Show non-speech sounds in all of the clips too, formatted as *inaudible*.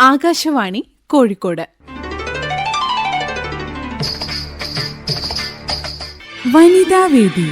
ആകാശവാണി കോഴിക്കോട്. വനിതാവേദി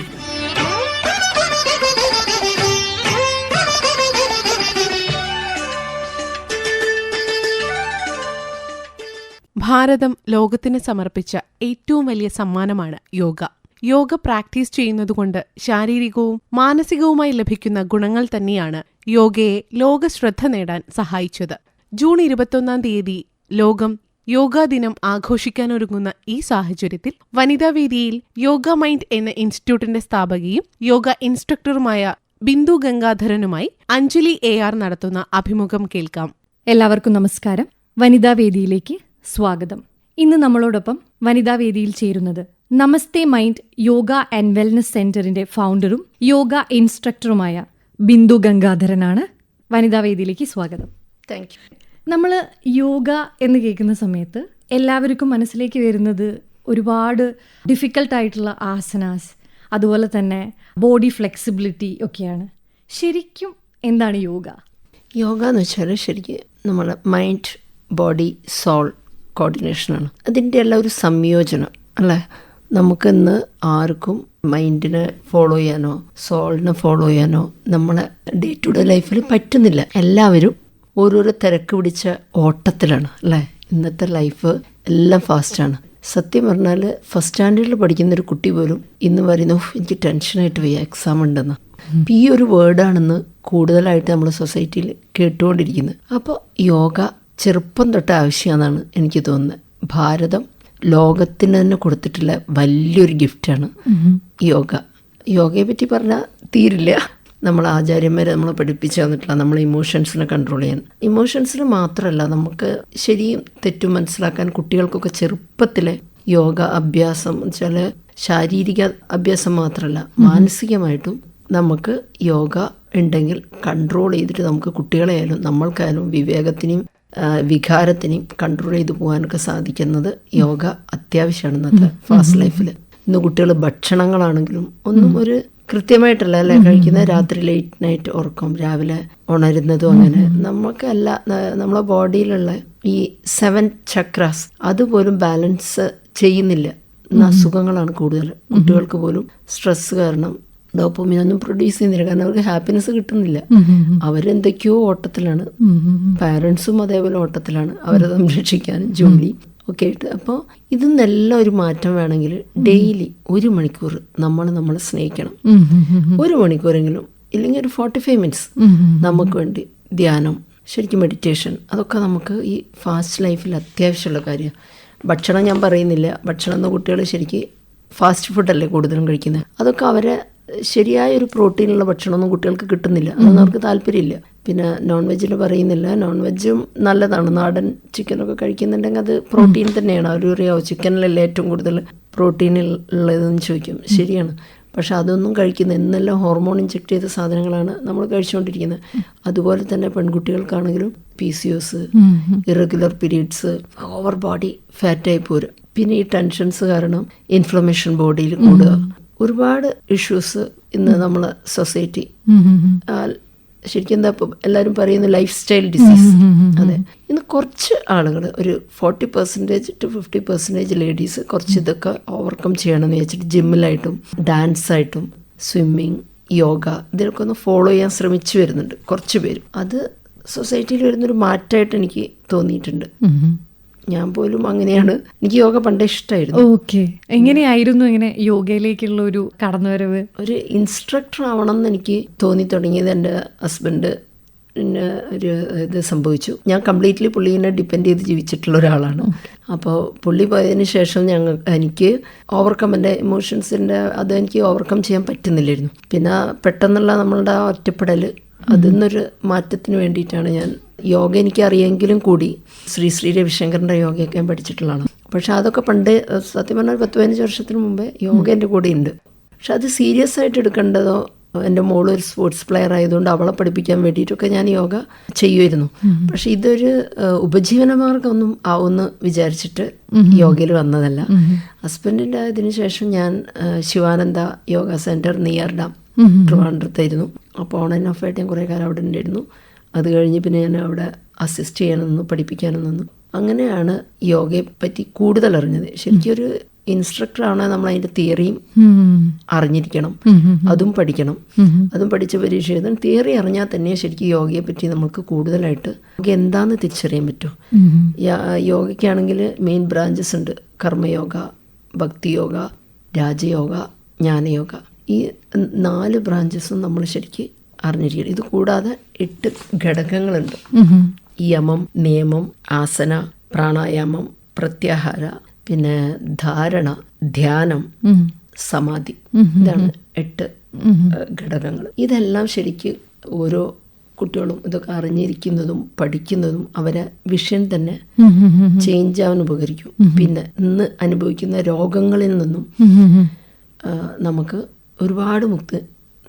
ഭാരതം ലോകത്തിന് സമർപ്പിച്ച ഏറ്റവും വലിയ സമ്മാനമാണ് യോഗ. യോഗ പ്രാക്ടീസ് ചെയ്യുന്നതുകൊണ്ട് ശാരീരികവും മാനസികവുമായി ലഭിക്കുന്ന ഗുണങ്ങൾ തന്നെയാണ് യോഗയെ ലോക ശ്രദ്ധ നേടാൻ സഹായിച്ചത്. ജൂൺ ഇരുപത്തൊന്നാം തീയതി ലോകം യോഗാ ദിനം ആഘോഷിക്കാനൊരുങ്ങുന്ന ഈ സാഹചര്യത്തിൽ വനിതാ വേദിയിൽ യോഗ മൈൻഡ് എന്ന ഇൻസ്റ്റിറ്റ്യൂട്ടിന്റെ സ്ഥാപകയും യോഗ ഇൻസ്ട്രക്ടറുമായ ബിന്ദു ഗംഗാധരനുമായി അഞ്ജലി എ ആർ നടത്തുന്ന അഭിമുഖം കേൾക്കാം. എല്ലാവർക്കും നമസ്കാരം. വനിതാ വേദിയിലേക്ക് സ്വാഗതം. ഇന്ന് നമ്മളോടൊപ്പം വനിതാ വേദിയിൽ ചേരുന്നത് Namaste Mind Yoga and Wellness സെന്ററിന്റെ ഫൗണ്ടറും യോഗ ഇൻസ്ട്രക്ടറുമായ ബിന്ദു ഗംഗാധരനാണ്. വനിതാ വേദിയിലേക്ക് സ്വാഗതം. താങ്ക് യു നമ്മൾ യോഗ എന്ന് കേൾക്കുന്ന സമയത്ത് എല്ലാവർക്കും മനസ്സിലേക്ക് വരുന്നത് ഒരുപാട് ഡിഫിക്കൽട്ടായിട്ടുള്ള ആസനാസ് അതുപോലെ തന്നെ ബോഡി ഫ്ലെക്സിബിലിറ്റി ഒക്കെയാണ്. ശരിക്കും എന്താണ് യോഗ? യോഗ എന്ന് വെച്ചാൽ ശരിക്കും നമ്മൾ മൈൻഡ് ബോഡി സോൾ കോർഡിനേഷനാണ് അതിന്റെ എല്ലാം ഒരു സംയോജനം അല്ലേ? നമുക്കിന്ന് ആർക്കും മൈൻഡിനെ ഫോളോ ചെയ്യാനോ സോളിനെ ഫോളോ ചെയ്യാനോ നമ്മളെ ഡേ ടു ഡേ ലൈഫിൽ പറ്റുന്നില്ല. എല്ലാവരും ഓരോരോ തിരക്ക് പിടിച്ച ഓട്ടത്തിലാണ് അല്ലേ? ഇന്നത്തെ ലൈഫ് എല്ലാം ഫാസ്റ്റാണ് സത്യം പറഞ്ഞാൽ ഫസ്റ്റ് സ്റ്റാൻഡേർഡിൽ പഠിക്കുന്ന ഒരു കുട്ടി പോലും ഇന്ന് പറയുന്നു "ഉഫ്, എനിക്ക് ടെൻഷനായിട്ട് വയ്യ എക്സാം ഉണ്ടെന്ന്. ഈ ഒരു വേർഡാണെന്ന് കൂടുതലായിട്ട് നമ്മൾ സൊസൈറ്റിയിൽ കേട്ടുകൊണ്ടിരിക്കുന്നത്. അപ്പോൾ യോഗ ചെറുപ്പം തൊട്ട് ആവശ്യമാണെന്നാണ് എനിക്ക് തോന്നുന്നത്. ഭാരതം ലോകത്തിന് തന്നെ കൊടുത്തിട്ടുള്ള വലിയൊരു ഗിഫ്റ്റാണ് യോഗ. യോഗയെ പറ്റി പറഞ്ഞാൽ തീരില്ല. നമ്മൾ ആചാര്യന്മാർ നമ്മൾ പഠിപ്പിച്ചു തന്നിട്ടില്ല നമ്മൾ ഇമോഷൻസിനെ കൺട്രോൾ ചെയ്യാൻ. ഇമോഷൻസിന് മാത്രമല്ല നമുക്ക് ശരിയും തെറ്റും മനസ്സിലാക്കാൻ കുട്ടികൾക്കൊക്കെ ചെറുപ്പത്തിലെ യോഗ അഭ്യാസം വെച്ചാൽ ശാരീരിക അഭ്യാസം മാത്രമല്ല മാനസികമായിട്ടും നമുക്ക് യോഗ ഉണ്ടെങ്കിൽ കൺട്രോൾ ചെയ്തിട്ട് നമുക്ക് കുട്ടികളെയായാലും നമ്മൾക്കായാലും വിവേകത്തിനെയും വികാരത്തിനെയും കൺട്രോൾ ചെയ്ത് പോകാനൊക്കെ സാധിക്കുന്നത് യോഗ അത്യാവശ്യമാണ് ഇന്നത്തെ ഫാസ്റ്റ് ലൈഫിൽ ഇന്ന് കുട്ടികൾ ഭക്ഷണങ്ങളാണെങ്കിലും ഒന്നും ഒരു കൃത്യമായിട്ടല്ല അല്ലേ? കഴിക്കുന്നത് രാത്രി ലേറ്റ് നൈറ്റ് ഉറക്കം രാവിലെ ഉണരുന്നതും അങ്ങനെ. നമുക്കല്ല നമ്മളെ ബോഡിയിലുള്ള ഈ സെവൻ ചക്രാസ് അതുപോലും ബാലൻസ് ചെയ്യുന്നില്ല. അസുഖങ്ങളാണ് കൂടുതൽ. കുട്ടികൾക്ക് പോലും സ്ട്രെസ് കാരണം ഡോപ്പോമിൻ ഒന്നും പ്രൊഡ്യൂസ് ചെയ്യുന്നില്ല. കാരണം അവർക്ക് ഹാപ്പിനെസ് കിട്ടുന്നില്ല. അവരെന്തൊക്കെയോ ഓട്ടത്തിലാണ്. പാരൻസും അതേപോലെ ഓട്ടത്തിലാണ്. അവരെ സംരക്ഷിക്കാനും ജോലി. ഒക്കെ ആയിട്ട്. അപ്പോൾ ഇതിന്നെല്ലാം ഒരു മാറ്റം വേണമെങ്കിൽ ഡെയിലി ഒരു മണിക്കൂർ നമ്മൾ നമ്മളെ സ്നേഹിക്കണം. ഒരു മണിക്കൂറെങ്കിലും ഇല്ലെങ്കിൽ ഒരു ഫോർട്ടി ഫൈവ് മിനിറ്റ്സ് നമുക്ക് വേണ്ടി ധ്യാനം ശരിക്കും മെഡിറ്റേഷൻ അതൊക്കെ നമുക്ക് ഈ ഫാസ്റ്റ് ലൈഫിൽ അത്യാവശ്യമുള്ള കാര്യമാണ്. ഭക്ഷണം ഞാൻ പറയുന്നില്ല. ഭക്ഷണം എന്ന കുട്ടികൾ ശരിക്കും ഫാസ്റ്റ് ഫുഡല്ലേ കൂടുതലും കഴിക്കുന്നത്? അതൊക്കെ അവരെ ശരിയായ ഒരു പ്രോട്ടീനുള്ള ഭക്ഷണമൊന്നും കുട്ടികൾക്ക് കിട്ടുന്നില്ല. അതൊന്നും അവർക്ക് താല്പര്യമില്ല. പിന്നെ നോൺ വെജിൽ പറയുന്നില്ല. നോൺ വെജും നല്ലതാണ്. നാടൻ ചിക്കനൊക്കെ കഴിക്കുന്നുണ്ടെങ്കിൽ അത് പ്രോട്ടീൻ തന്നെയാണ്. അവർ പറയാമോ ചിക്കനിലല്ലേ ഏറ്റവും കൂടുതൽ പ്രോട്ടീൻ ഉള്ളതെന്ന് ചോദിക്കും. ശരിയാണ്. പക്ഷെ അതൊന്നും കഴിക്കുന്ന എന്നെല്ലാം ഹോർമോൺ ഇഞ്ചെക്ട് ചെയ്ത സാധനങ്ങളാണ് നമ്മൾ കഴിച്ചുകൊണ്ടിരിക്കുന്നത്. അതുപോലെ തന്നെ പെൺകുട്ടികൾക്കാണെങ്കിലും P C O S irregular periods over body ഫാറ്റായി പോരും. പിന്നെ ഈ ടെൻഷൻസ് കാരണം ഇൻഫ്ലമേഷൻ ബോഡിയിൽ കൂടുക. ഒരുപാട് ഇഷ്യൂസ് ഇന്ന് നമ്മൾ സൊസൈറ്റി ശരിക്കും എന്താ ഇപ്പം എല്ലാവരും പറയുന്ന ലൈഫ് സ്റ്റൈൽ ഡിസീസ് അതെ. ഇന്ന് കുറച്ച് ആളുകൾ ഒരു forty percentage to fifty percentage ladies കുറച്ച് ഇതൊക്കെ ഓവർകം ചെയ്യണമെന്ന് വെച്ചിട്ട് ജിമ്മിലായിട്ടും ഡാൻസായിട്ടും സ്വിമ്മിങ് യോഗ ഇതിനൊക്കെ ഒന്ന് ഫോളോ ചെയ്യാൻ ശ്രമിച്ചു വരുന്നുണ്ട് കുറച്ച് പേരും. അത് സൊസൈറ്റിയിൽ വരുന്നൊരു മാറ്റമായിട്ട് എനിക്ക് തോന്നിയിട്ടുണ്ട്. ഞാൻ പോലും അങ്ങനെയാണ്. എനിക്ക് യോഗ പണ്ടേ ഇഷ്ടമായിരുന്നു ഓക്കെ. എങ്ങനെയായിരുന്നു ഇങ്ങനെ യോഗയിലേക്കുള്ള ഒരു കടന്നുവരവ്? ഒരു ഇൻസ്ട്രക്ടർ ആവണം എന്ന് എനിക്ക് തോന്നി തുടങ്ങിയത് എന്റെ ഹസ്ബൻഡ് പിന്നെ ഒരു ഇത് സംഭവിച്ചു. ഞാൻ കംപ്ലീറ്റ്ലി പുള്ളീനെ ഡിപ്പെൻഡ് ചെയ്ത് ജീവിച്ചിട്ടുള്ള ഒരാളാണ്. അപ്പോൾ പുള്ളി പോയതിന് ശേഷം ഞങ്ങൾ എനിക്ക് ഓവർകം എന്റെ ഇമോഷൻസിന്റെ അത് എനിക്ക് ഓവർകം ചെയ്യാൻ പറ്റുന്നില്ലായിരുന്നു. പിന്നെ പെട്ടെന്നുള്ള നമ്മളുടെ ആ ഒറ്റപ്പെടൽ അതിൽ നിന്നൊരു മാറ്റത്തിന് വേണ്ടിയിട്ടാണ് ഞാൻ യോഗ എനിക്കറിയെങ്കിലും കൂടി. ശ്രീ ശ്രീ രവിശങ്കറിന്റെ യോഗയൊക്കെ ഞാൻ പഠിച്ചിട്ടുള്ളതാണ്. പക്ഷെ അതൊക്കെ പണ്ട് സത്യം പറഞ്ഞാൽ പത്ത് പതിനഞ്ച് വർഷത്തിന് മുമ്പേ യോഗ എന്റെ കൂടെ ഉണ്ട് പക്ഷെ അത് സീരിയസ് ആയിട്ട് എടുക്കേണ്ടതോ എന്റെ മോൾ ഒരു സ്പോർട്സ് പ്ലെയർ ആയതുകൊണ്ട് അവളെ പഠിപ്പിക്കാൻ വേണ്ടിയിട്ടൊക്കെ ഞാൻ യോഗ ചെയ്യുമായിരുന്നു. പക്ഷെ ഇതൊരു ഏഹ്, ഉപജീവന മാർഗമൊന്നും ആവുമെന്ന് വിചാരിച്ചിട്ട് യോഗയിൽ വന്നതല്ല. ഹസ്ബൻഡിന്റെ ഇതിന് ശേഷം ഞാൻ Sivananda yoga centre near dam ട്രിവാൻഡ്രത്തായിരുന്നു. അപ്പോൾ ഓൺ ആൻഡ് ഓഫ് ആയിട്ട് ഞാൻ കുറേ കാലം അവിടെ ഉണ്ടായിരുന്നു. അത് കഴിഞ്ഞ് പിന്നെ ഞാൻ അവിടെ അസിസ്റ്റ് ചെയ്യാനും നിന്നു പഠിപ്പിക്കാനും നിന്നു അങ്ങനെയാണ് യോഗയെ പറ്റി കൂടുതൽ അറിഞ്ഞത് ശരിക്കും ഒരു ഇൻസ്ട്രക്ടർ ആണെങ്കിൽ നമ്മൾ അതിന്റെ തിയറിയും അറിഞ്ഞിരിക്കണം. അതും പഠിക്കണം. അതും പഠിച്ച് പരീക്ഷ തിയറി അറിഞ്ഞാൽ തന്നെ ശരിക്കും യോഗയെ പറ്റി നമുക്ക് കൂടുതലായിട്ട് നമുക്ക് എന്താന്ന് തിരിച്ചറിയാൻ പറ്റും. യോഗയ്ക്കാണെങ്കിൽ മെയിൻ ബ്രാഞ്ചസ് ഉണ്ട്. കർമ്മയോഗ ഭക്തിയോഗ രാജയോഗ ജ്ഞാനയോഗ. ഈ നാല് ബ്രാഞ്ചസും നമ്മൾ ശരിക്കും അറിഞ്ഞിരിക്കണം. ഇത് കൂടാതെ എട്ട് ഘടകങ്ങളുണ്ട്. യമം നിയമം ആസന പ്രാണായാമം പ്രത്യാഹാര പിന്നെ ധാരണ ധ്യാനം സമാധി. ഇതാണ് എട്ട് ഘടകങ്ങൾ. ഇതെല്ലാം ശരിക്ക് ഓരോ കുട്ടികളും ഇതൊക്കെ അറിഞ്ഞിരിക്കുന്നതും പഠിക്കുന്നതും അവരെ വിഷൻ തന്നെ ചേഞ്ച് ആവാൻ ഉപകരിക്കും. പിന്നെ ഇന്ന് അനുഭവിക്കുന്ന രോഗങ്ങളിൽ നിന്നും നമുക്ക് ഒരുപാട് മുക്തി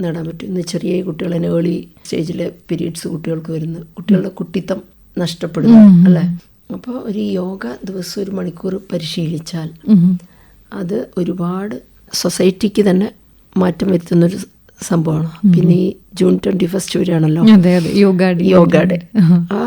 നേടാൻ പറ്റും. ഇന്ന് ചെറിയ കുട്ടികൾ തന്നെ ഏളി സ്റ്റേജിലെ പീരീഡ്സ് കുട്ടികൾക്ക് വരുന്നു കുട്ടികളുടെ കുട്ടിത്തം നഷ്ടപ്പെടുന്നു അല്ലേ? അപ്പോൾ ഒരു യോഗ ദിവസം ഒരു മണിക്കൂർ പരിശീലിച്ചാൽ അത് ഒരുപാട് സൊസൈറ്റിക്ക് തന്നെ മാറ്റം വരുത്തുന്നൊരു സംഭവമാണ്. പിന്നെ ഈ ജൂൺ ട്വന്റി ഫസ്റ്റ് വരെയാണല്ലോ ഡേ യോഗ ഡേ ആ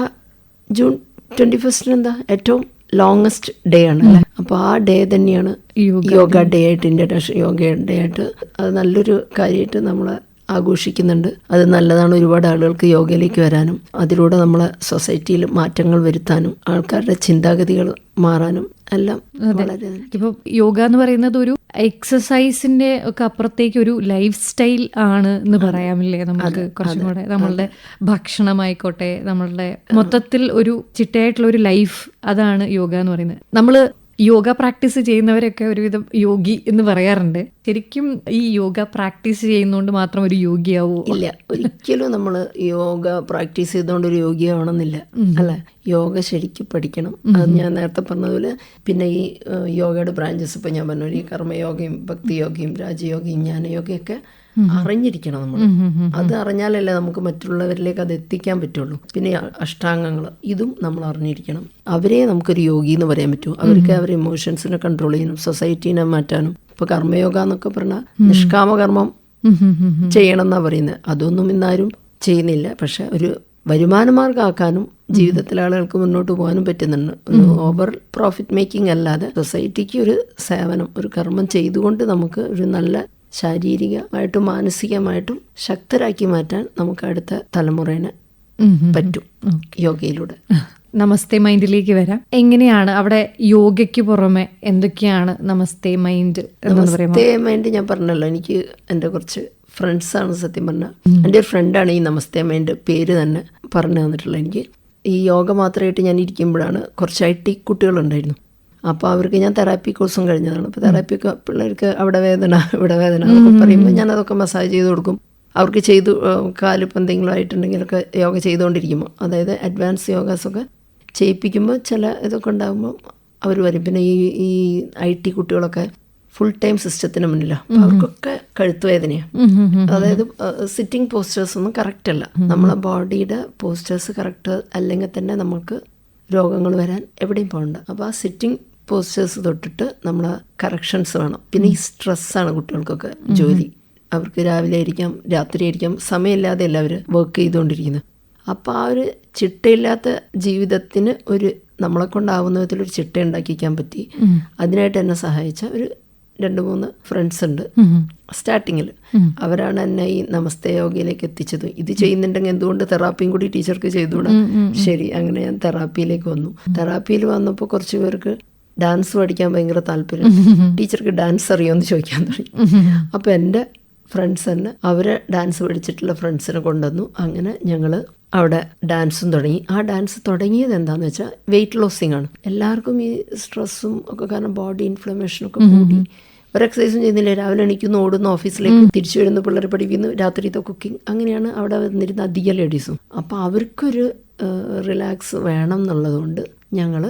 ജൂൺ ട്വന്റി ഫസ്റ്റിന് എന്താ? ഏറ്റവും ലോങ്സ്റ്റ് ഡേ ആണ് അല്ലേ? അപ്പൊ ആ ഡേ തന്നെയാണ് യോഗ. ഡേ ആയിട്ട് ഇന്റർനാഷണൽ യോഗ ഡേ ആയിട്ട്. അത് നല്ലൊരു കാര്യമായിട്ട് നമ്മൾ ആഘോഷിക്കുന്നുണ്ട്. അത് നല്ലതാണ് ഒരുപാട് ആളുകൾക്ക് യോഗയിലേക്ക് വരാനും അതിലൂടെ നമ്മളെ സൊസൈറ്റിയിൽ മാറ്റങ്ങൾ വരുത്താനും ആൾക്കാരുടെ ചിന്താഗതികൾ മാറാനും എല്ലാം വളരെ ഇപ്പൊ യോഗ എന്ന് പറയുന്നത് ഒരു എക്സസൈസിന്റെ ഒക്കെ അപ്പുറത്തേക്ക് ഒരു ലൈഫ് സ്റ്റൈൽ ആണ് എന്ന് പറയാമില്ലേ നമുക്ക് കുറച്ചും കൂടെ നമ്മളുടെ ഭക്ഷണമായിക്കോട്ടെ നമ്മളുടെ മൊത്തത്തിൽ ഒരു ചിട്ടയായിട്ടുള്ള ഒരു ലൈഫ് അതാണ് യോഗ എന്ന് പറയുന്നത്. നമ്മൾ യോഗ പ്രാക്ടീസ് ചെയ്യുന്നവരൊക്കെ ഒരുവിധം യോഗി എന്ന് പറയാറുണ്ട്. ശരിക്കും ഈ യോഗ പ്രാക്ടീസ് ചെയ്യുന്നതുകൊണ്ട് മാത്രം ഒരു യോഗിയാവോ? ഇല്ല. ഒരിക്കലും നമ്മൾ യോഗ പ്രാക്ടീസ് ചെയ്തുകൊണ്ട് ഒരു യോഗിയാവണമെന്നില്ല. അല്ല യോഗ ശരിക്കും പഠിക്കണം. അത് ഞാൻ നേരത്തെ പറഞ്ഞതുപോലെ പിന്നെ ഈ യോഗയുടെ ബ്രാഞ്ചസ് ഇപ്പം ഞാൻ പറഞ്ഞു ഈ കർമ്മയോഗയും ഭക്തിയോഗയും രാജയോഗയും ജ്ഞാനയോഗയൊക്കെ അറിഞ്ഞിരിക്കണം നമ്മൾ അത് അറിഞ്ഞാലല്ലേ നമുക്ക് മറ്റുള്ളവരിലേക്ക് അത് എത്തിക്കാൻ പറ്റുള്ളൂ. പിന്നെ അഷ്ടാംഗങ്ങൾ ഇതും നമ്മൾ അറിഞ്ഞിരിക്കണം. അവരെ നമുക്കൊരു യോഗി എന്ന് പറയാൻ പറ്റും. അവർക്ക് അവരെ ഇമോഷൻസിനെ കൺട്രോൾ ചെയ്യാനും സൊസൈറ്റീനെ മാറ്റാനും. ഇപ്പൊ കർമ്മയോഗ എന്നൊക്കെ പറഞ്ഞാൽ നിഷ്കാമകർമ്മം ചെയ്യണം എന്നാ പറയുന്നത് അതൊന്നും ഇന്നാരും ചെയ്യുന്നില്ല. പക്ഷെ ഒരു വരുമാന മാർഗമാക്കാനും ജീവിതത്തിൽ ആളുകൾക്ക് മുന്നോട്ട് പോകാനും പറ്റുന്നുണ്ട്. ഓവർ പ്രോഫിറ്റ് മേക്കിംഗ് അല്ലാതെ സൊസൈറ്റിക്ക് ഒരു സേവനം ഒരു കർമ്മം ചെയ്തുകൊണ്ട് നമുക്ക് ഒരു നല്ല ശാരീരികമായിട്ടും മാനസികമായിട്ടും ശക്തരാക്കി മാറ്റാൻ നമുക്ക് അടുത്ത തലമുറേനെ പറ്റും യോഗയിലൂടെ. നമസ്തേ മൈൻഡിലേക്ക് വരാം. എങ്ങനെയാണ് അവിടെ യോഗയ്ക്ക് പുറമെ എന്തൊക്കെയാണ് നമസ്തേ മൈൻഡ് നമസ്തേ മൈൻഡ് ഞാൻ പറഞ്ഞല്ലോ എനിക്ക് എന്റെ കുറച്ച് ഫ്രണ്ട്സാണ് സത്യം പറഞ്ഞാൽ. എന്റെ ഒരു ഫ്രണ്ടാണ് ഈ നമസ്തേ മൈൻഡ് പേര് തന്നെ പറഞ്ഞു തന്നിട്ടുള്ളത്. എനിക്ക് ഈ യോഗ മാത്രമായിട്ട് ഞാൻ ഇരിക്കുമ്പോഴാണ് കുറച്ച് ഐ ടി കുട്ടികളുണ്ടായിരുന്നു. അപ്പോൾ അവർക്ക് ഞാൻ തെറാപ്പി കോഴ്സും കഴിഞ്ഞതാണ്. അപ്പോൾ തെറാപ്പി പിള്ളേർക്ക് അവിടെ വേദന ഇവിടെ വേദന എന്നൊക്കെ പറയുമ്പോൾ ഞാൻ അതൊക്കെ മസാജ് ചെയ്ത് കൊടുക്കും. അവർക്ക് ചെയ്തു കാലിപ്പോൾ എന്തെങ്കിലും ആയിട്ടുണ്ടെങ്കിലൊക്കെ യോഗ ചെയ്തുകൊണ്ടിരിക്കുമ്പോൾ അതായത് അഡ്വാൻസ് യോഗാസൊക്കെ ചെയ്യിപ്പിക്കുമ്പോൾ ചില ഇതൊക്കെ ഉണ്ടാകുമ്പോൾ അവർ വരും. പിന്നെ ഈ ഈ ഐ ടി കുട്ടികളൊക്കെ ഫുൾ ടൈം സിസ്റ്റത്തിന് മുന്നിലാണ് അവർക്കൊക്കെ കഴുത്ത് വേദനയാണ് അതായത് സിറ്റിംഗ് പോസ്റ്റേഴ്സ് ഒന്നും കറക്റ്റ് അല്ല. നമ്മളെ ബോഡിയുടെ പോസ്റ്റേഴ്സ് കറക്റ്റ് അല്ലെങ്കിൽ തന്നെ നമുക്ക് രോഗങ്ങൾ വരാൻ എവിടെയും പോകണ്ട അപ്പോൾ ആ സിറ്റിംഗ് പോസ്റ്റേഴ്സ് തൊട്ടിട്ട് നമ്മൾ കറക്ഷൻസ് വേണം. പിന്നെ ഈ സ്ട്രെസ്സാണ് കുട്ടികൾക്കൊക്കെ ജോലി. അവർക്ക് രാവിലെ ആയിരിക്കാം രാത്രി ആയിരിക്കാം സമയമില്ലാതെ അല്ല അവർ വർക്ക് ചെയ്തുകൊണ്ടിരിക്കുന്നത്. അപ്പോൾ ആ ഒരു ചിട്ടയില്ലാത്ത ജീവിതത്തിന് ഒരു നമ്മളെ കൊണ്ടാവുന്ന വിധത്തിലൊരു ചിട്ട ഉണ്ടാക്കിക്കാൻ പറ്റി. അതിനായിട്ട് എന്നെ സഹായിച്ച ഒരു രണ്ട് മൂന്ന് ഫ്രണ്ട്സ് ഉണ്ട്. സ്റ്റാർട്ടിങ്ങിൽ അവരാണ് എന്നെ ഈ നമസ്തേ യോഗയിലേക്ക് എത്തിച്ചത്. ഇത് ചെയ്യുന്നുണ്ടെങ്കിൽ എന്തുകൊണ്ട് തെറാപ്പിയും കൂടി ടീച്ചർക്ക് ചെയ്തുകൂടാ? ശരി അങ്ങനെ ഞാൻ തെറാപ്പിയിലേക്ക് വന്നു. തെറാപ്പിയിൽ വന്നപ്പോൾ കുറച്ച് പേർക്ക് ഡാൻസ് പഠിക്കാൻ ഭയങ്കര താല്പര്യം. *laughs* ടീച്ചർക്ക് ഡാൻസ് അറിയുമെന്ന് ചോദിക്കാൻ തുടങ്ങി. *laughs* അപ്പോൾ എന്റെ ഫ്രണ്ട്സ് തന്നെ അവരെ ഡാൻസ് പഠിച്ചിട്ടുള്ള ഫ്രണ്ട്സിനെ കൊണ്ടുവന്നു. അങ്ങനെ ഞങ്ങൾ അവിടെ ഡാൻസും തുടങ്ങി. ആ ഡാൻസ് തുടങ്ങിയത് എന്താന്ന് വെച്ചാൽ വെയിറ്റ് ലോസിങ് ആണ്. എല്ലാവർക്കും ഈ സ്ട്രെസ്സും ഒക്കെ കാരണം ബോഡി ഇൻഫ്ലമേഷനും ഒക്കെ കൂടി. ഒരു എക്സസൈസും ചെയ്യുന്നില്ല. രാവിലെ എണീക്കുന്നു ഓടുന്നു ഓഫീസിലേക്ക് തിരിച്ചു വരുന്നു പിള്ളേർ പഠിക്കുന്നു രാത്രിത്തെ കുക്കിംഗ് അങ്ങനെയാണ് അവിടെ വന്നിരുന്ന അധിക ലേഡീസും അപ്പോൾ അവർക്കൊരു റിലാക്സ് വേണം എന്നുള്ളതുകൊണ്ട് ഞങ്ങൾ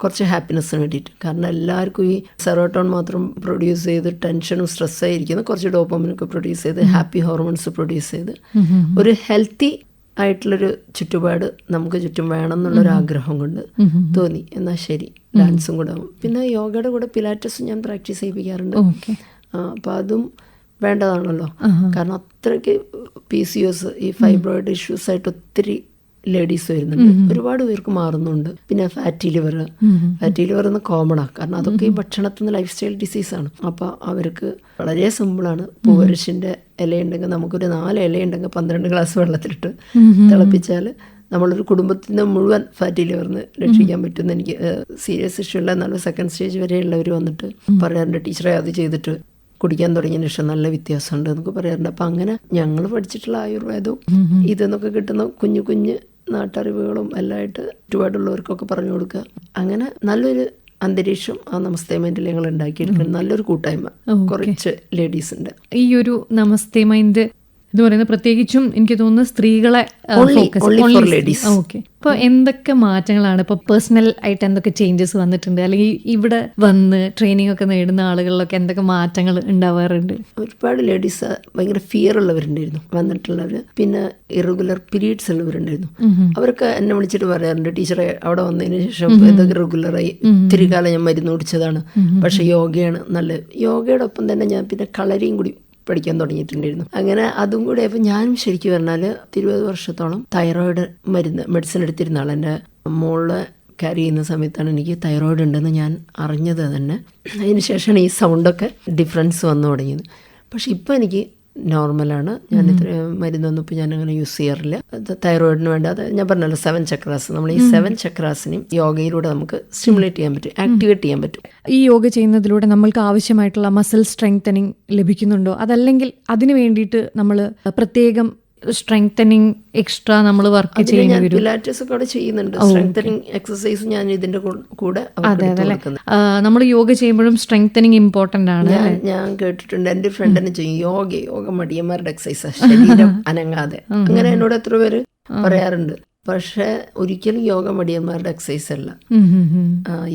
കുറച്ച് ഹാപ്പിനെസ്സിന് വേണ്ടിയിട്ട്. കാരണം എല്ലാവർക്കും ഈ സെറോട്ടോൺ മാത്രം പ്രൊഡ്യൂസ് ചെയ്ത് ടെൻഷനും സ്ട്രെസ്സായി ഇരിക്കുന്ന കുറച്ച് ഡോപ്പമിനൊക്കെ പ്രൊഡ്യൂസ് ചെയ്ത് ഹാപ്പി ഹോർമോൺസ് പ്രൊഡ്യൂസ് ചെയ്ത് ഒരു ഹെൽത്തി ആയിട്ടുള്ളൊരു ചുറ്റുപാട് നമുക്ക് ചുറ്റും വേണം എന്നുള്ളൊരു ആഗ്രഹം കൊണ്ട് തോന്നി. എന്നാൽ ശരി ഡാൻസും കൂടെ ആവും. പിന്നെ യോഗയുടെ കൂടെ പിലാറ്റസും ഞാൻ പ്രാക്ടീസ് ചെയ്യിപ്പിക്കാറുണ്ട്. അപ്പോൾ അപ്പം അതും വേണ്ടതാണല്ലോ. കാരണം അത്രയ്ക്ക് പി സി ഒസ് ഈ ഫൈബ്രോയിഡ് ഇഷ്യൂസ് ആയിട്ട് ഒത്തിരി ലേഡീസ് വരുന്നുണ്ട്. ഒരുപാട് പേർക്ക് മാറുന്നുണ്ട്. പിന്നെ ഫാറ്റി ലിവർ. ഫാറ്റി ലിവർ എന്ന് കോമണാണ് കാരണം അതൊക്കെ ഈ ഭക്ഷണത്തിൽ നിന്ന് ലൈഫ് സ്റ്റൈൽ ഡിസീസാണ് അപ്പോൾ അവർക്ക് വളരെ സിമ്പിളാണ് പൂവരശിന്റെ ഇലയുണ്ടെങ്കിൽ നമുക്കൊരു നാല് ഇലയുണ്ടെങ്കിൽ പന്ത്രണ്ട് ഗ്ലാസ് വെള്ളത്തിലിട്ട് തിളപ്പിച്ചാൽ നമ്മളൊരു കുടുംബത്തിന് മുഴുവൻ ഫാറ്റി ലിവറിന് രക്ഷിക്കാൻ പറ്റുന്ന എനിക്ക് സീരിയസ് ഇഷ്യൂ ഉള്ള നല്ല സെക്കൻഡ് സ്റ്റേജ് വരെയുള്ളവർ വന്നിട്ട് പറയാറുണ്ട് ടീച്ചറെ അത് ചെയ്തിട്ട് കുടിക്കാൻ തുടങ്ങിയതിന് ശേഷം നല്ല വ്യത്യാസമുണ്ട് എന്നൊക്കെ പറയാറുണ്ട്. അപ്പം അങ്ങനെ ഞങ്ങൾ പഠിച്ചിട്ടുള്ള ആയുർവേദവും ഇതെന്നൊക്കെ കിട്ടുന്ന കുഞ്ഞു കുഞ്ഞ് നാട്ടറിവുകളും എല്ലാമായിട്ട് ചുറ്റുപാടുള്ളവർക്കൊക്കെ പറഞ്ഞു കൊടുക്കുക. അങ്ങനെ നല്ലൊരു അന്തരീക്ഷം ആ നമസ്തേ മൈൻഡിൽ ഞങ്ങൾ ഉണ്ടാക്കിയിട്ടുണ്ട് നല്ലൊരു കൂട്ടായ്മ കുറച്ച് ലേഡീസിന്റെ. ഈ ഒരു നമസ്തേ മൈൻഡ് എന്ന് പറയുന്നത് പ്രത്യേകിച്ചും എനിക്ക് തോന്നുന്നു സ്ത്രീകളെ. ഓക്കെ ഇപ്പൊ എന്തൊക്കെ മാറ്റങ്ങളാണ്? ഇപ്പൊ പേഴ്സണൽ ആയിട്ട് എന്തൊക്കെ ചേഞ്ചസ് വന്നിട്ടുണ്ട്? അല്ലെങ്കിൽ ഇവിടെ വന്ന് ട്രെയിനിങ് ഒക്കെ നേടുന്ന ആളുകളിലൊക്കെ എന്തൊക്കെ മാറ്റങ്ങൾ ഉണ്ടാവാറുണ്ട്? ഒരുപാട് ലേഡീസ് ഭയങ്കര ഫിയർ ഉള്ളവരുണ്ടായിരുന്നു വന്നിട്ടുള്ളവര്. പിന്നെ ഇറഗുലർ പീരീഡ്സ് ഉള്ളവരുണ്ടായിരുന്നു. അവരൊക്കെ എന്നെ വിളിച്ചിട്ട് പറയാറുണ്ട് ടീച്ചറെ അവിടെ വന്നതിന് ശേഷം ഇതൊക്കെ റെഗുലറായി ഇത്തിരി കാലം ഞാൻ മരുന്ന് കുടിച്ചതാണ്. പക്ഷെ യോഗയാണ് നല്ല യോഗയുടെ ഒപ്പം തന്നെ ഞാൻ പിന്നെ കളരിയും കൂടി പഠിക്കാൻ തുടങ്ങിയിട്ടുണ്ടായിരുന്നു. അങ്ങനെ അതും കൂടെ ഇപ്പം ഞാനും ശരിക്കും പറഞ്ഞാൽ ഇരുപത് വർഷത്തോളം തൈറോയിഡ് മരുന്ന് മെഡിസിൻ എടുത്തിരുന്ന ആൾ എന്റെ മോൾ ക്യാരി ചെയ്യുന്ന സമയത്താണ് എനിക്ക് തൈറോയിഡ് ഉണ്ടെന്ന് ഞാൻ അറിഞ്ഞത് തന്നെ. അതിന് ശേഷമാണ് ഈ സൗണ്ടൊക്കെ ഡിഫറൻസ് വന്നു തുടങ്ങിയത്. പക്ഷെ ഇപ്പോൾ എനിക്ക് നോർമലാണ്. ഞാൻ ഇത്ര മരുന്നൊന്നും ഇപ്പോൾ ഞാൻ അങ്ങനെ യൂസ് ചെയ്യാറില്ല. തൈറോയിഡിന് വേണ്ട. അത് ഞാൻ പറഞ്ഞല്ലോ സെവൻ ചക്രാസ് നമ്മൾ ഈ സെവൻ ചക്രാസിനെയും യോഗയിലൂടെ നമുക്ക് സ്റ്റിമുലേറ്റ് ചെയ്യാൻ പറ്റും ആക്ടിവേറ്റ് ചെയ്യാൻ പറ്റും. ഈ യോഗ ചെയ്യുന്നതിലൂടെ നമ്മൾക്ക് ആവശ്യമായിട്ടുള്ള മസിൽ സ്ട്രെങ്തനിങ് ലഭിക്കുന്നുണ്ടോ? അതല്ലെങ്കിൽ അതിന് വേണ്ടിയിട്ട് നമ്മൾ പ്രത്യേകം സ്ട്രെങ്തനിങ് എക്സ്ട്രാ നമ്മൾ വർക്ക് പിലാറ്റസ് ഒക്കെ ചെയ്യുന്നുണ്ട്. സ്ട്രെങ്തനിങ് എക്സസൈസ് ഞാൻ ഇതിന്റെ കൂടെ നമ്മൾ യോഗ ചെയ്യുമ്പോഴും സ്ട്രെങ്തനിങ് ഇമ്പോർട്ടന്റ് ആണ് ഞാൻ ഞാൻ കേട്ടിട്ടുണ്ട്. എന്റെ ഫ്രണ്ടിന് ചെയ്യും യോഗ യോഗ മടിയന്മാരുടെ എക്സസൈസ് ശരീരം അനങ്ങാതെ. അങ്ങനെ എന്നോട് എത്ര പേര് പറയാറുണ്ട്. പക്ഷെ ഒരിക്കലും യോഗ മടിയന്മാരുടെ എക്സസൈസ് അല്ല.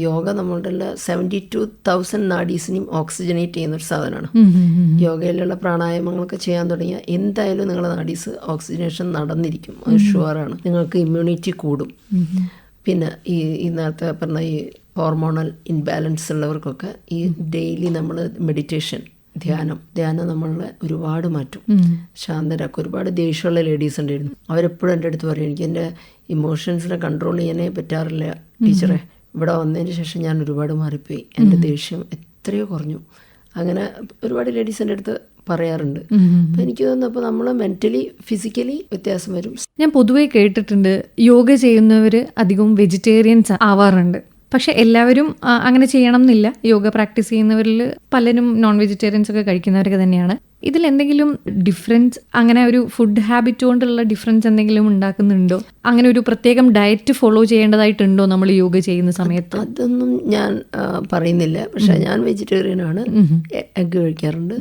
യോഗ നമ്മളുടെ സെവന്റി ടു തൗസൻഡ് നാഡീസിനെയും ഓക്സിജനേറ്റ് ചെയ്യുന്ന ഒരു സാധനമാണ്. യോഗയിലുള്ള പ്രാണായാമങ്ങളൊക്കെ ചെയ്യാൻ തുടങ്ങിയാൽ എന്തായാലും നിങ്ങളുടെ നാഡീസ് ഓക്സിജനേഷൻ നടന്നിരിക്കും. അത് ഷുവറാണ് നിങ്ങൾക്ക് ഇമ്മ്യൂണിറ്റി കൂടും. പിന്നെ ഈ ഇന്നത്തെ നേരത്തെ പറഞ്ഞ ഈ ഹോർമോണൽ ഇൻബാലൻസ് ഉള്ളവർക്കൊക്കെ ഈ ഡെയിലി നമ്മൾ മെഡിറ്റേഷൻ ധ്യാനം. ധ്യാനം നമ്മളെ ഒരുപാട് മാറ്റും. ശാന്തരാക്കും. ഒരുപാട് ദേഷ്യമുള്ള ലേഡീസ് ഉണ്ടായിരുന്നു. അവരെപ്പോഴും എന്റെ അടുത്ത് പറയും എനിക്ക് എന്റെ ഇമോഷൻസിനെ കൺട്രോൾ ചെയ്യാനേ പറ്റാറില്ല ടീച്ചറെ ഇവിടെ വന്നതിന് ശേഷം ഞാൻ ഒരുപാട് മാറിപ്പോയി. എന്റെ ദേഷ്യം എത്രയോ കുറഞ്ഞു. അങ്ങനെ ഒരുപാട് ലേഡീസ് എന്റെ അടുത്ത് പറയാറുണ്ട്. അപ്പം എനിക്ക് തോന്നുന്നു അപ്പോൾ നമ്മൾ മെന്റലി ഫിസിക്കലി വ്യത്യാസം വരും. ഞാൻ പൊതുവേ കേട്ടിട്ടുണ്ട് യോഗ ചെയ്യുന്നവർ അധികവും വെജിറ്റേറിയൻസ് ആവാറുണ്ട്. പക്ഷെ എല്ലാവരും അങ്ങനെ ചെയ്യണം എന്നില്ല. യോഗ പ്രാക്ടീസ് ചെയ്യുന്നവരിൽ പലരും നോൺ വെജിറ്റേറിയൻസ് ഒക്കെ കഴിക്കുന്നവരൊക്കെ തന്നെയാണ്. ഇതിൽ എന്തെങ്കിലും ഡിഫറൻസ് അങ്ങനെ ഒരു ഫുഡ് ഹാബിറ്റ് കൊണ്ടുള്ള ഡിഫറൻസ് എന്തെങ്കിലും ഉണ്ടാക്കുന്നുണ്ടോ? അങ്ങനെ ഒരു പ്രത്യേകം ഡയറ്റ് ഫോളോ ചെയ്യേണ്ടതായിട്ടുണ്ടോ നമ്മൾ യോഗ ചെയ്യുന്ന സമയത്ത്? അതൊന്നും ഞാൻ പറയുന്നില്ല. പക്ഷെ ഞാൻ വെജിറ്റേറിയൻ ആണ്. എഗ് കഴിക്കാറുണ്ട്.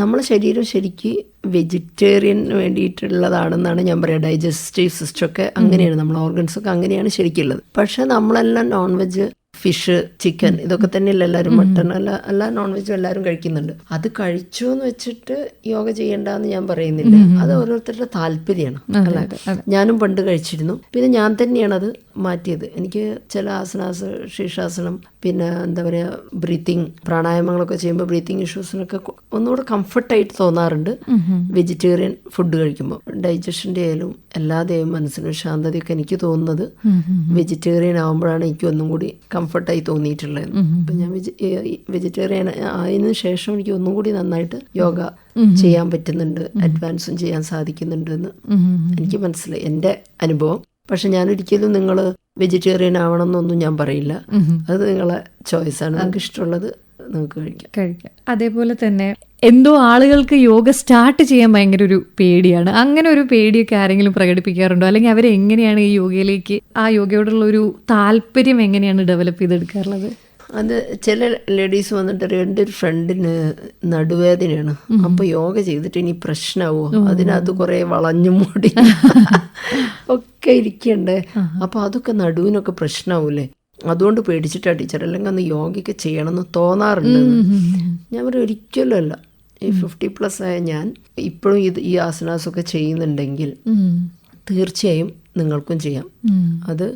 നമ്മളെ ശരീരം ശരിക്ക് വെജിറ്റേറിയന് വേണ്ടിയിട്ടുള്ളതാണെന്നാണ് ഞാൻ പറയുക ഡൈജസ്റ്റീവ് സിസ്റ്റം ഒക്കെ അങ്ങനെയാണ്. നമ്മളെ ഓർഗൻസ് ഒക്കെ അങ്ങനെയാണ് ശരിക്കുള്ളത്. പക്ഷെ നമ്മളെല്ലാം നോൺ വെജ് ഫിഷ് ചിക്കൻ ഇതൊക്കെ തന്നെയല്ല എല്ലാവരും മട്ടൺ അല്ല എല്ലാ നോൺ വെജും എല്ലാവരും കഴിക്കുന്നുണ്ട്. അത് കഴിച്ചു എന്ന് വെച്ചിട്ട് യോഗ ചെയ്യണ്ടെന്ന് ഞാൻ പറയുന്നില്ല. അത് ഓരോരുത്തരുടെ താല്പര്യമാണ് അല്ലേ? ഞാനും പണ്ട് കഴിച്ചിരുന്നു. പിന്നെ ഞാൻ തന്നെയാണ് അത് മാറ്റിയത്. എനിക്ക് ചില ആസനാസ് ശീർഷാസനം പിന്നെ എന്താ പറയുക ബ്രീത്തിങ് പ്രാണായാമങ്ങളൊക്കെ ചെയ്യുമ്പോൾ ബ്രീത്തിങ് ഇഷ്യൂസിനൊക്കെ ഒന്നുകൂടെ കംഫർട്ടായിട്ട് തോന്നാറുണ്ട്. വെജിറ്റേറിയൻ ഫുഡ് കഴിക്കുമ്പോൾ. ഡൈജഷന്റെ ആയാലും എല്ലാ ദൈവം മനസ്സിനും ശാന്തതയൊക്കെ എനിക്ക് തോന്നുന്നത് വെജിറ്റേറിയൻ ആകുമ്പോഴാണ് എനിക്ക് ഒന്നും കൂടി കംഫർട്ടായി തോന്നിയിട്ടുള്ളത്. അപ്പം ഞാൻ വെജിറ്റേറിയൻ ആയതിനു ശേഷം എനിക്ക് ഒന്നും കൂടി നന്നായിട്ട് യോഗ ചെയ്യാൻ പറ്റുന്നുണ്ട് അഡ്വാൻസും ചെയ്യാൻ സാധിക്കുന്നുണ്ട് എന്ന് എനിക്ക് മനസ്സിലായി എന്റെ അനുഭവം. പക്ഷെ ഞാൻ ഒരിക്കലും നിങ്ങൾ വെജിറ്റേറിയൻ ആവണം എന്നൊന്നും ഞാൻ പറയില്ല. അത് നിങ്ങളെ ചോയ്സാണ് നിങ്ങൾക്ക് ഇഷ്ടമുള്ളത് നിങ്ങൾക്ക് കഴിക്കാം. കഴിക്കാം. അതേപോലെ തന്നെ എന്തോ ആളുകൾക്ക് യോഗ സ്റ്റാർട്ട് ചെയ്യാൻ ഭയങ്കര ഒരു പേടിയാണ്. അങ്ങനെ ഒരു പേടിയൊക്കെ ആരെങ്കിലും പ്രകടിപ്പിക്കാറുണ്ടോ? അല്ലെങ്കിൽ അവരെ എങ്ങനെയാണ് ഈ യോഗയിലേക്ക് ആ യോഗയോടുള്ള ഒരു താല്പര്യം എങ്ങനെയാണ് ഡെവലപ്പ് ചെയ്തെടുക്കാറുള്ളത്? അത് ചില ലേഡീസ് വന്നിട്ട് രണ്ട് എന്റെ ഒരു ഫ്രണ്ടിന് നടുവേദനയാണ്. അപ്പൊ യോഗ ചെയ്തിട്ട് ഇനി പ്രശ്നമാവോ അതിനകത്ത് കുറെ വളഞ്ഞു മൂടി *laughs* ഒക്കെ ഇരിക്കണ്ടേ? അപ്പൊ അതൊക്കെ നടുവിനൊക്കെ പ്രശ്നമാവൂലേ അതുകൊണ്ട് പേടിച്ചിട്ടാ ടീച്ചർ അല്ലെങ്കിൽ അന്ന് യോഗയ്ക്ക് ചെയ്യണമെന്ന് തോന്നാറുണ്ട്. ഞാൻ പറയും ഒരിക്കലും അല്ല. ഈ ഫിഫ്റ്റി പ്ലസ് ആയ ഞാൻ ഇപ്പോഴും ഇത് ഈ ആസനാസൊക്കെ ചെയ്യുന്നുണ്ടെങ്കിൽ തീർച്ചയായും നിങ്ങൾക്കും ചെയ്യാം. അത്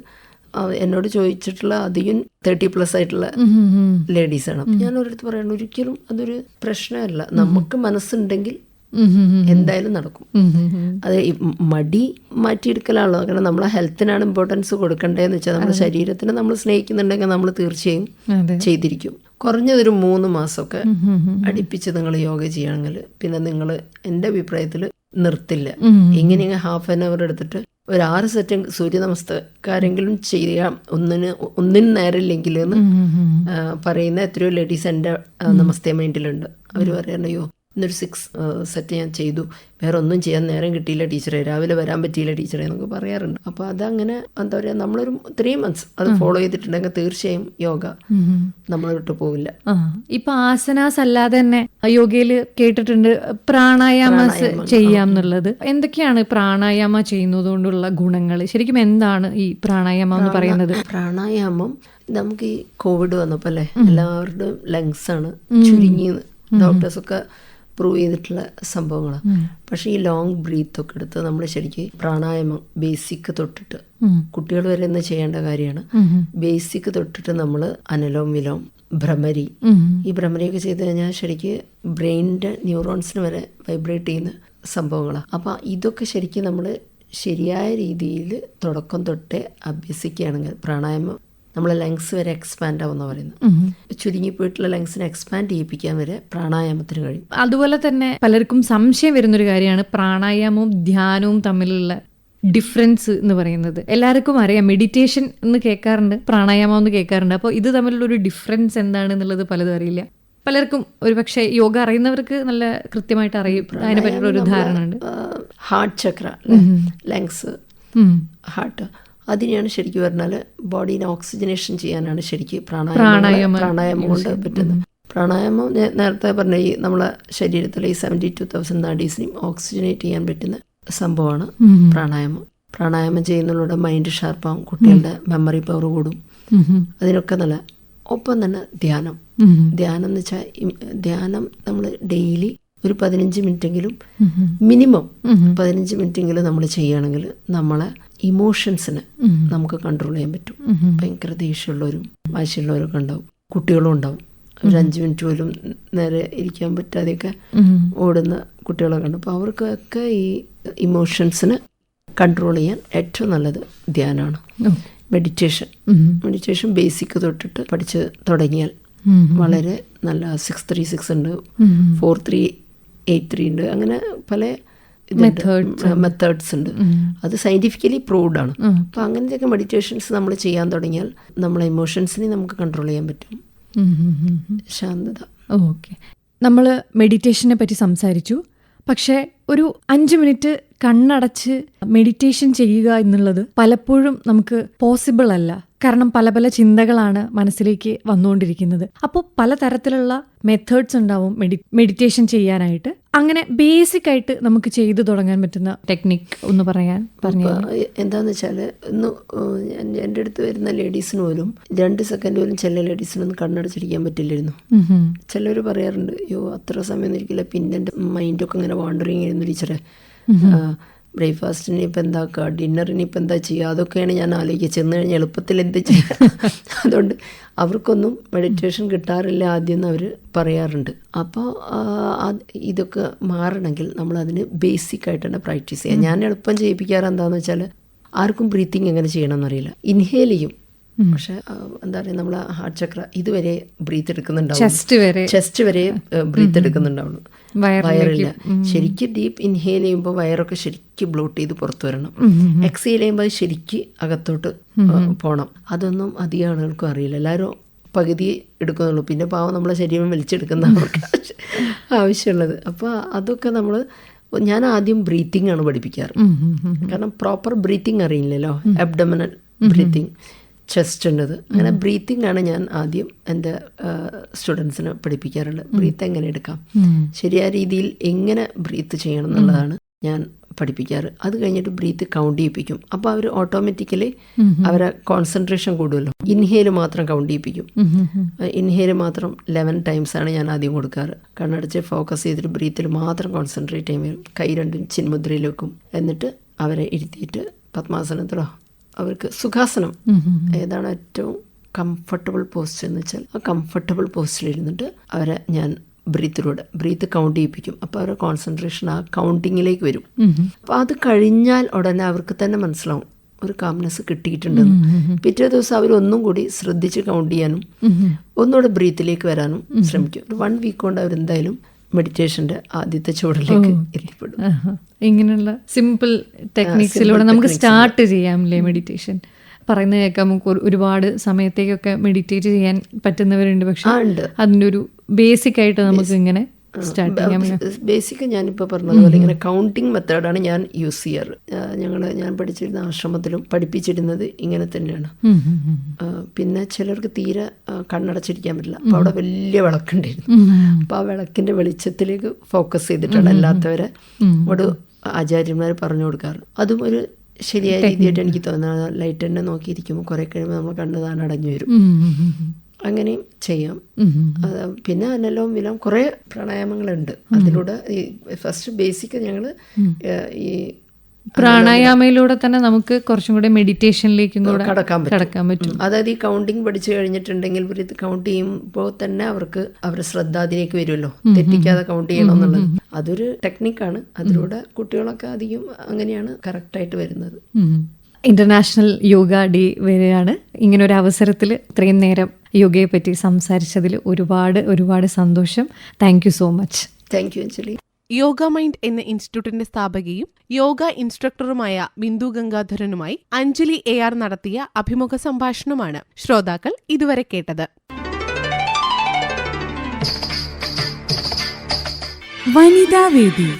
എന്നോട് ചോദിച്ചിട്ടുള്ള അധികം തേർട്ടി പ്ലസ് ആയിട്ടുള്ള ലേഡീസാണ് ഞാൻ ഒരിടത്ത് പറയണം ഒരിക്കലും അതൊരു പ്രശ്നമല്ല. നമുക്ക് മനസ്സുണ്ടെങ്കിൽ എന്തായാലും നടക്കും. അത് മടി മാറ്റിയെടുക്കലാണല്ലോ കാരണം നമ്മളെ ഹെൽത്തിനാണ് ഇമ്പോർട്ടൻസ് കൊടുക്കേണ്ടതെന്ന് വെച്ചാൽ നമ്മുടെ ശരീരത്തിന് നമ്മൾ സ്നേഹിക്കുന്നുണ്ടെങ്കിൽ നമ്മൾ തീർച്ചയായും ചെയ്തിരിക്കും. കുറഞ്ഞതൊരു മൂന്ന് മാസമൊക്കെ അടിപ്പിച്ച് നിങ്ങൾ യോഗ ചെയ്യണമെങ്കിൽ പിന്നെ നിങ്ങൾ എന്റെ അഭിപ്രായത്തിൽ നിർത്തില്ല. ഇങ്ങനെ ഹാഫ് ആൻ അവർ എടുത്തിട്ട് ഒരു ആറ് സെറ്റ് സൂര്യ നമസ്കാരെങ്കിലും ചെയ്യാം ഒന്നിന് ഒന്നിന് നേരമില്ലെങ്കിൽ എന്ന് പറയുന്ന എത്രയോ ലേഡീസ് എന്റെ നമസ്തേ മൈൻഡിലുണ്ട് അവർ പറയണയോ ഇന്നൊരു സിക്സ് സെറ്റ് ഞാൻ ചെയ്തു. വേറെ ഒന്നും ചെയ്യാൻ നേരം കിട്ടിയില്ല ടീച്ചറെ. രാവിലെ വരാൻ പറ്റിയില്ല ടീച്ചറെ എന്നൊക്കെ പറയാറുണ്ട്. അപ്പോൾ അതങ്ങനെ എന്താ പറയുക നമ്മളൊരു ത്രീ മന്ത്സ് അത് ഫോളോ ചെയ്തിട്ടുണ്ടെങ്കിൽ തീർച്ചയായും യോഗ നമ്മൾ വിട്ടു പോവില്ല. ഇപ്പൊ ആസനാസ് അല്ലാതെ തന്നെ യോഗയിൽ കേട്ടിട്ടുണ്ട് പ്രാണായാമസ് ചെയ്യാം എന്നുള്ളത്. എന്തൊക്കെയാണ് പ്രാണായാമ ചെയ്യുന്നത് കൊണ്ടുള്ള ഗുണങ്ങൾ ശരിക്കും എന്താണ് ഈ പ്രാണായാമം എന്ന് പറയുന്നത്? പ്രാണായാമം നമുക്ക് ഈ കോവിഡ് വന്നപ്പോൾ അല്ലേ എല്ലാവരുടെയും ലങ്സ് ആണ് ചുരുങ്ങിയത്. ഡോക്ടേഴ്സൊക്കെ പ്രൂവ് ചെയ്തിട്ടുള്ള സംഭവങ്ങളാണ് പക്ഷേ ഈ ലോങ് ബ്രീത്ത് ഒക്കെ എടുത്ത് നമ്മൾ ശരിക്കും പ്രാണായാമം ബേസിക് തൊട്ടിട്ട് കുട്ടികൾ വരെ ഇന്ന് ചെയ്യേണ്ട കാര്യമാണ്. ബേസിക് തൊട്ടിട്ട് നമ്മൾ അനലോം വിലോം ഭ്രമരി. ഈ ഭ്രമരിയൊക്കെ ചെയ്ത് കഴിഞ്ഞാൽ ശരിക്ക് ബ്രെയിനിന്റെ ന്യൂറോൺസിന് വരെ വൈബ്രേറ്റ് ചെയ്യുന്ന സംഭവങ്ങളാണ് അപ്പോൾ ഇതൊക്കെ ശരിക്കും നമ്മൾ ശരിയായ രീതിയിൽ തുടക്കം തൊട്ടേ അഭ്യസിക്കുകയാണെങ്കിൽ പ്രാണായാമം നമ്മളെ ലങ്സ് വരെ എക്സ്പാൻഡ് ആവുമെന്ന് പറയുന്നത്. ചുരുങ്ങിപ്പോയിട്ടുള്ള ലങ്സിനെ എക്സ്പാൻഡ് ചെയ്യിപ്പിക്കാൻ വരെ പ്രാണായാമത്തിന് കഴിയും. അതുപോലെ തന്നെ പലർക്കും സംശയം വരുന്നൊരു കാര്യമാണ് പ്രാണായാമവും ധ്യാനവും തമ്മിലുള്ള ഡിഫറൻസ് എന്ന് പറയുന്നത്. എല്ലാവർക്കും അറിയാം മെഡിറ്റേഷൻ എന്ന് കേൾക്കാറുണ്ട് പ്രാണായാമം എന്ന് കേൾക്കാറുണ്ട്. അപ്പോൾ ഇത് തമ്മിലുള്ള ഒരു ഡിഫറൻസ് എന്താണ് എന്നുള്ളത് പലതും അറിയില്ല. പലർക്കും ഒരു പക്ഷേ യോഗ അറിയുന്നവർക്ക് നല്ല കൃത്യമായിട്ട് അറിയും അതിനെ പറ്റിയുള്ള ഒരു ധാരണ ഉണ്ട് ഹാർട്ട് ചക്ര ലങ്സ് ഹാർട്ട് അതിനെയാണ് ശരിക്കും പറഞ്ഞാൽ ബോഡീനെ ഓക്സിജനേഷൻ ചെയ്യാനാണ് ശരിക്കും പ്രാണായാമം പ്രാണായാമം കൊണ്ട് പറ്റുന്നത്. പ്രാണായാമം നേരത്തെ പറഞ്ഞ ഈ നമ്മളെ ശരീരത്തിലെ ഈ സെവന്റി ടു തൗസൻഡ് നാഡീസിനെയും ഓക്സിജനേറ്റ് ചെയ്യാൻ പറ്റുന്ന സംഭവമാണ് പ്രാണായാമം. പ്രാണായാമം ചെയ്യുന്നതിലൂടെ മൈൻഡ് ഷാർപ്പാവും കുട്ടികളുടെ മെമ്മറി പവർ കൂടും. അതിനൊക്കെ നല്ല ഒപ്പം തന്നെ ധ്യാനം. ധ്യാനം എന്ന് വെച്ചാൽ ധ്യാനം നമ്മൾ ഡെയിലി ഒരു പതിനഞ്ച് മിനിറ്റെങ്കിലും മിനിമം പതിനഞ്ച് മിനിറ്റെങ്കിലും നമ്മൾ ചെയ്യുകയാണെങ്കിൽ നമ്മളെ ഇമോഷൻസിനെ നമുക്ക് കൺട്രോൾ ചെയ്യാൻ പറ്റും. ഭയങ്കര ദേഷ്യമുള്ളവരും വാശിയുള്ളവരൊക്കെ ഉണ്ടാവും. കുട്ടികളും ഉണ്ടാവും. ഒരു അഞ്ച് മിനിറ്റ് പോലും നേരെ ഇരിക്കാൻ പറ്റാതെയൊക്കെ ഓടുന്ന കുട്ടികളൊക്കെ ഉണ്ട്. അപ്പോൾ അവർക്കൊക്കെ ഈ ഇമോഷൻസിന് കൺട്രോൾ ചെയ്യാൻ ഏറ്റവും നല്ലത് ധ്യാനമാണ് മെഡിറ്റേഷൻ മെഡിറ്റേഷൻ ബേസിക് തൊട്ടിട്ട് പഠിച്ച് തുടങ്ങിയാൽ വളരെ നല്ല സിക്സ് ത്രീ സിക്സ് ഉണ്ട്. ഫോർ ത്രീ എയ്റ്റ് ത്രീ ഉണ്ട്. അങ്ങനെ പല മെത്തേഡ്സ് ഉണ്ട്. അത് സയന്റിഫിക്കലി പ്രൂവ്ഡ് ആണ്. അപ്പോൾ അങ്ങനത്തെയൊക്കെ മെഡിറ്റേഷൻസ് നമ്മൾ ചെയ്യാൻ തുടങ്ങിയാൽ നമ്മളെ ഇമോഷൻസിനെ നമുക്ക് കൺട്രോൾ ചെയ്യാൻ പറ്റും. ശാന്തത. ഓക്കെ. നമ്മൾ മെഡിറ്റേഷനെ പറ്റി സംസാരിച്ചു. പക്ഷേ ഒരു അഞ്ച് മിനിറ്റ് കണ്ണടച്ച് മെഡിറ്റേഷൻ ചെയ്യുക എന്നുള്ളത് പലപ്പോഴും നമുക്ക് പോസിബിൾ അല്ല. കാരണം പല പല ചിന്തകളാണ് മനസ്സിലേക്ക് വന്നുകൊണ്ടിരിക്കുന്നത്. അപ്പോൾ പലതരത്തിലുള്ള മെത്തേഡ്സ് ഉണ്ടാവും മെഡി മെഡിറ്റേഷൻ ചെയ്യാനായിട്ട്. അങ്ങനെ ബേസിക് ആയിട്ട് നമുക്ക് ചെയ്തു തുടങ്ങാൻ പറ്റുന്ന ടെക്നിക് ഒന്ന് പറയാൻ പറഞ്ഞു. എന്താന്ന് വെച്ചാൽ ഇന്ന് ഞാൻ- എന്റെ അടുത്ത് വരുന്ന ലേഡീസിന് പോലും രണ്ട് സെക്കൻഡ് പോലും ചില ലേഡീസിനൊന്നും കണ്ണടച്ചിരിക്കാൻ പറ്റില്ലായിരുന്നു. ചിലർ പറയാറുണ്ട് അയ്യോ അത്ര സമയം ഇരിക്കില്ല. പിന്നെ എന്റെ മൈൻഡൊക്കെ ഇങ്ങനെ വാണ്ടറിങ് ആയിരുന്നു ടീച്ചറെ ബ്രേക്ക്ഫാസ്റ്റിന് ഇപ്പം എന്താക്കുക ഡിന്നറിന് ഇപ്പം എന്താ ചെയ്യുക അതൊക്കെയാണ് ഞാൻ ആലോചിക്കുക ചെന്ന് കഴിഞ്ഞാൽ എളുപ്പത്തിൽ എന്ത് ചെയ്യുക *laughs* അതുകൊണ്ട് അവർക്കൊന്നും മെഡിറ്റേഷൻ കിട്ടാറില്ല ആദ്യം എന്ന് അവർ പറയാറുണ്ട് അപ്പോൾ ഇതൊക്കെ മാറണമെങ്കിൽ നമ്മൾ അതിന് ബേസിക് ആയിട്ട് തന്നെ പ്രാക്ടീസ് ചെയ്യുക ഞാൻ എളുപ്പം ചെയ്യിപ്പിക്കാറ് എന്താണെന്ന് വെച്ചാൽ ആർക്കും ബ്രീത്തിങ് എങ്ങനെ ചെയ്യണമെന്നറിയില്ല. ഇൻഹേൽ ചെയ്യും. പക്ഷെ എന്താ പറയുക നമ്മൾ ഹാർട്ട് ചക്ര ഇതുവരെ ബ്രീത്ത് എടുക്കുന്നുണ്ടാവും ചെസ്റ്റ് വരെ. ചെസ്റ്റ് വരെ ബ്രീത്ത് എടുക്കുന്നുണ്ടാവുള്ളൂ. വയറില്ല ശരിക്കും ഡീപ്പ് ഇൻഹെയിൽ ചെയ്യുമ്പോൾ വയറൊക്കെ ശരിക്കും ബ്ലോട്ട് ചെയ്ത് പുറത്തു വരണം. എക്സെയിൽ ചെയ്യുമ്പോൾ അത് ശരിക്ക് അകത്തോട്ട് പോകണം അതൊന്നും അധികം ആളുകൾക്കും അറിയില്ല. എല്ലാവരും പകുതി എടുക്കുന്നുള്ളൂ. പിന്നെ പാവം നമ്മളെ ശരീരം വലിച്ചെടുക്കുന്ന അവർക്ക് *laughs* ആവശ്യമുള്ളത്. അപ്പോൾ അതൊക്കെ നമ്മൾ ഞാൻ ആദ്യം ബ്രീത്തിങ് ആണ് പഠിപ്പിക്കാറ്. കാരണം പ്രോപ്പർ ബ്രീത്തിങ് അറിയില്ലല്ലോ. അബ്ഡമിനൽ ബ്രീത്തിങ് ചെസ്റ്റ് ഉണ്ടത് അങ്ങനെ ബ്രീത്തിങ് ആണ് ഞാൻ ആദ്യം എന്റെ സ്റ്റുഡൻസിന് പഠിപ്പിക്കാറുള്ളത്. ബ്രീത്ത് എങ്ങനെ എടുക്കാം? ശരിയായ രീതിയിൽ എങ്ങനെ ബ്രീത്ത് ചെയ്യണം എന്നുള്ളതാണ് ഞാൻ പഠിപ്പിക്കാറ്. അത് കഴിഞ്ഞിട്ട് ബ്രീത്ത് കൗണ്ട് ചെയ്യിപ്പിക്കും. അപ്പോൾ അവർ ഓട്ടോമാറ്റിക്കലി അവരെ കോൺസെൻട്രേഷൻ കൂടുമല്ലോ. ഇൻഹേൽ മാത്രം കൗണ്ട് ചെയ്യിപ്പിക്കും. ഇൻഹേൽ മാത്രം ലെവൻ ടൈംസ് ആണ് ഞാൻ ആദ്യം കൊടുക്കാറ്. കണ്ണടച്ച് ഫോക്കസ് ചെയ്തിട്ട് ബ്രീത്തിൽ മാത്രം കോൺസെൻട്രേറ്റ് ചെയ്യും കൈ രണ്ടും ചിന്മുദ്രയിൽ വെക്കും. എന്നിട്ട് അവരെ ഇരുത്തിയിട്ട് പത്മാസനത്തിലോ അവർക്ക് സുഖാസനം. ഏതാണ് ഏറ്റവും കംഫർട്ടബിൾ പോസ്റ്റ് എന്ന് വെച്ചാൽ ആ കംഫർട്ടബിൾ പോസ്റ്റിൽ ഇരുന്നിട്ട് അവരെ ഞാൻ ബ്രീത്തിലൂടെ ബ്രീത്ത് കൗണ്ട് ചെയ്യിപ്പിക്കും. അപ്പോൾ അവരുടെ കോൺസെൻട്രേഷൻ ആ കൗണ്ടിങ്ങിലേക്ക് വരും. അപ്പോൾ അത് കഴിഞ്ഞാൽ ഉടനെ അവർക്ക് തന്നെ മനസ്സിലാവും ഒരു കാംനെസ് കിട്ടിയിട്ടുണ്ടെന്ന്. പിറ്റേ ദിവസം അവർ ഒന്നും കൂടി ശ്രദ്ധിച്ച് കൗണ്ട് ചെയ്യാനും ഒന്നുകൂടെ ബ്രീത്തിലേക്ക് വരാനും ശ്രമിക്കും. ഒരു വൺ വീക്ക് കൊണ്ട് അവരെന്തായാലും മെഡിറ്റേഷന്റെ ആദ്യത്തെ ചുവടിലേക്ക് എത്തിപ്പെടും. ഇങ്ങനെയുള്ള സിമ്പിൾ ടെക്നിക്സിലൂടെ നമുക്ക് സ്റ്റാർട്ട് ചെയ്യാം ചെയ്യാമല്ലേ മെഡിറ്റേഷൻ പറയുന്ന കേൾക്കാം നമുക്ക് ഒരുപാട് സമയത്തേക്കൊക്കെ മെഡിറ്റേറ്റ് ചെയ്യാൻ പറ്റുന്നവരുണ്ട്. പക്ഷെ അതിന്റെ ഒരു ബേസിക് ആയിട്ട് നമുക്ക് ഇങ്ങനെ സ്റ്റാർട്ട് ചെയ്യാം ബേസിക് ഞാനിപ്പോൾ പറഞ്ഞതുപോലെ ഇങ്ങനെ കൗണ്ടിങ് മെത്തേഡാണ് ഞാൻ യൂസ് ചെയ്യാറ്. ഞങ്ങൾ ഞാൻ പഠിച്ചിരുന്ന ആശ്രമത്തിലും പഠിപ്പിച്ചിരുന്നത് ഇങ്ങനെ തന്നെയാണ്. പിന്നെ ചിലർക്ക് തീരെ കണ്ണടച്ചിരിക്കാൻ പറ്റില്ല. അപ്പോൾ അവിടെ വലിയ വിളക്കുണ്ടായിരുന്നു. അപ്പം അപ്പോൾ ആ വിളക്കിന്റെ വെളിച്ചത്തിലേക്ക് ഫോക്കസ് ചെയ്തിട്ടാണ് അല്ലാത്തവരെ അവിടെ ആചാര്യന്മാർ പറഞ്ഞു കൊടുക്കാറ്. അതും ഒരു ശരിയായ രീതിയായിട്ട് എനിക്ക് തോന്നുന്നത് ലൈറ്റ് തന്നെ നോക്കിയിരിക്കുമ്പോൾ കുറേ കഴിയുമ്പോൾ നമ്മൾ കണ്ണ് താൻ അടഞ്ഞു വരും. അങ്ങനെയും ചെയ്യാം. പിന്നെ അനലോം വിലോം കുറേ പ്രാണായാമങ്ങളുണ്ട്. അതിലൂടെ ഈ ഫസ്റ്റ് ബേസിക് ഞങ്ങൾ ഈ പ്രാണായാമയിലൂടെ തന്നെ നമുക്ക് കുറച്ചും കൂടെ മെഡിറ്റേഷനിലേക്കും കൂടെ കടക്കാൻ പറ്റും. കടക്കാൻ പറ്റും. അതായത് ഈ കൗണ്ടിങ് പഠിച്ചു കഴിഞ്ഞിട്ടുണ്ടെങ്കിൽ ഇത് കൗണ്ട് ചെയ്യുമ്പോൾ തന്നെ അവർക്ക് അവരുടെ ശ്രദ്ധ അതിലേക്ക് വരുമല്ലോ തെറ്റിക്കാതെ കൗണ്ട് ചെയ്യണം എന്നുള്ളത്. അതൊരു ടെക്നിക്കാണ്. അതിലൂടെ കുട്ടികളൊക്കെ അധികം അങ്ങനെയാണ് കറക്റ്റായിട്ട് വരുന്നത്. ഇന്റർനാഷണൽ യോഗ ഡേ വരെയാണ്. ഇങ്ങനെ ഒരു അവസരത്തിൽ ഇത്രയും നേരം യോഗയെ പറ്റി സംസാരിച്ചതിൽ ഒരുപാട് ഒരുപാട് സന്തോഷം. Thank you so much thank you Anjali Yoga Mind എന്ന ഇൻസ്റ്റിറ്റ്യൂട്ടിന്റെ സ്ഥാപകയും യോഗ ഇൻസ്ട്രക്ടറുമായ ബിന്ദു ഗംഗാധരനുമായി അഞ്ജലി എ ആർ നടത്തിയ അഭിമുഖ സംഭാഷണമാണ് ശ്രോതാക്കൾ ഇതുവരെ കേട്ടത്. വനിതാവേദി